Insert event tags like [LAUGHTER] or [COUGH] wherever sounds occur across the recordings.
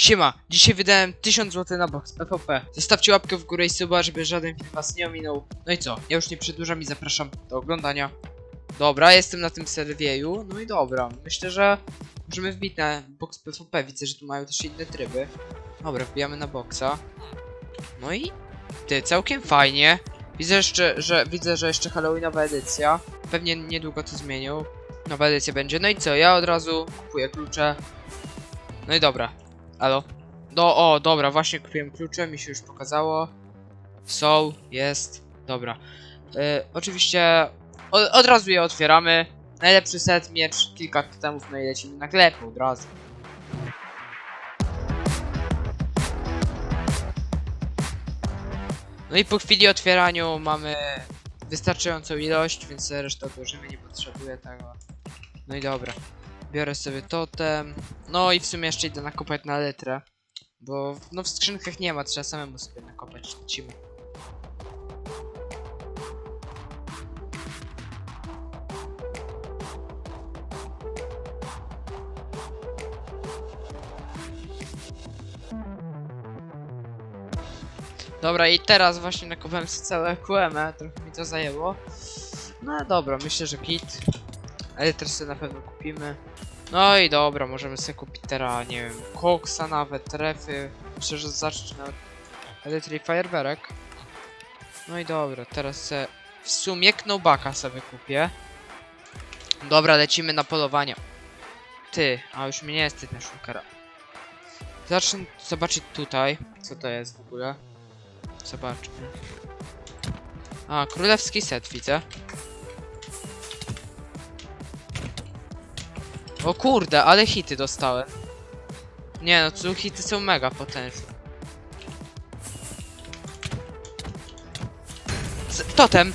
Siema, dzisiaj wydałem 1000 zł na box PvP. Zostawcie łapkę w górę i suba, żeby żaden film was nie ominął. No i co, ja już nie przedłużam i zapraszam do oglądania. Dobra, jestem na tym serwieju, no i dobra, myślę, że możemy wbić na box PvP. Widzę, że tu mają też inne tryby. Dobra, wbijamy na boxa. No i ty, całkiem fajnie. Widzę jeszcze, że widzę, że jeszcze Halloweenowa edycja. Pewnie niedługo to zmienią. Nowa edycja będzie. No i co? Ja od razu kupuję klucze. No i dobra. Halo? No, o, dobra, właśnie kupiłem klucze, mi się już pokazało. Są, jest, dobra. E, oczywiście od, od razu je otwieramy. Najlepszy set, miecz, kilka totemów, no i lecimy na klepę od razu. No i po chwili otwieraniu mamy wystarczającą ilość, więc resztę odłożymy, nie potrzebuję tego. No i dobra. Biorę sobie totem. No i w sumie jeszcze idę nakopać na litrę. Bo no w skrzynkach nie ma, trzeba samemu sobie nakopać. Lecimy. Dobra, i teraz właśnie nakopałem sobie całe QM, trochę mi to zajęło. No dobra, myślę, że kit. Ale sobie na pewno kupimy. No i dobra, możemy sobie kupić teraz, nie wiem, koksa nawet, trefy. Myślę, że zacznę na Electric Fireberek. No i dobra, teraz se w sumie Knowbacka sobie kupię. Dobra, lecimy na polowanie. Ty, a już mnie nie jest styczny szukara. Zacznę zobaczyć tutaj, co to jest w ogóle. Zobaczmy. A, królewski set widzę. O kurde, ale hity dostałem. Nie no, tu hity są mega potężne. Z totem!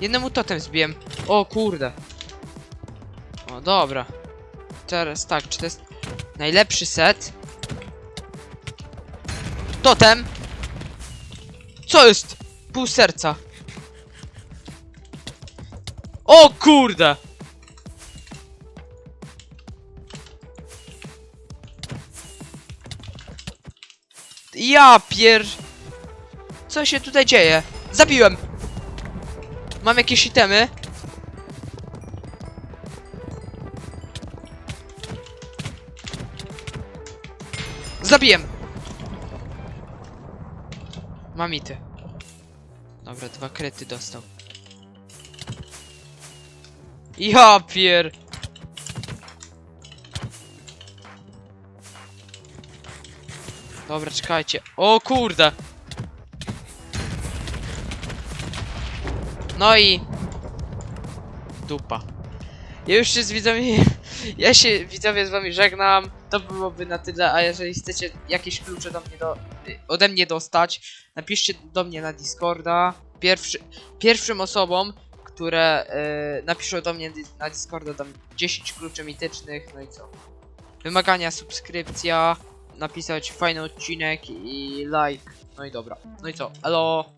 Jednemu totem zbiłem. O kurde. O, dobra. Teraz tak, czy to jest najlepszy set? Totem! Co jest? Pół serca. O kurde! Ja pier... Co się tutaj dzieje? Zabiłem! Mam jakieś itemy? Zabiłem! Mam ity. Dobra, dwa kryty dostał. Ja pier... Dobra, czekajcie. O kurde! No i... Dupa. Ja już się z widzowie... [LAUGHS] Ja się widzowie z wami żegnam. To byłoby na tyle, a jeżeli chcecie jakieś klucze do mnie do... ode mnie dostać, napiszcie do mnie na Discorda. Pierwszy, pierwszym osobom, które y, napiszą do mnie na Discorda dam 10 kluczy mitycznych, no i co? Wymagania, subskrypcja, napisać fajny odcinek i like. No i dobra. No i co? Elo!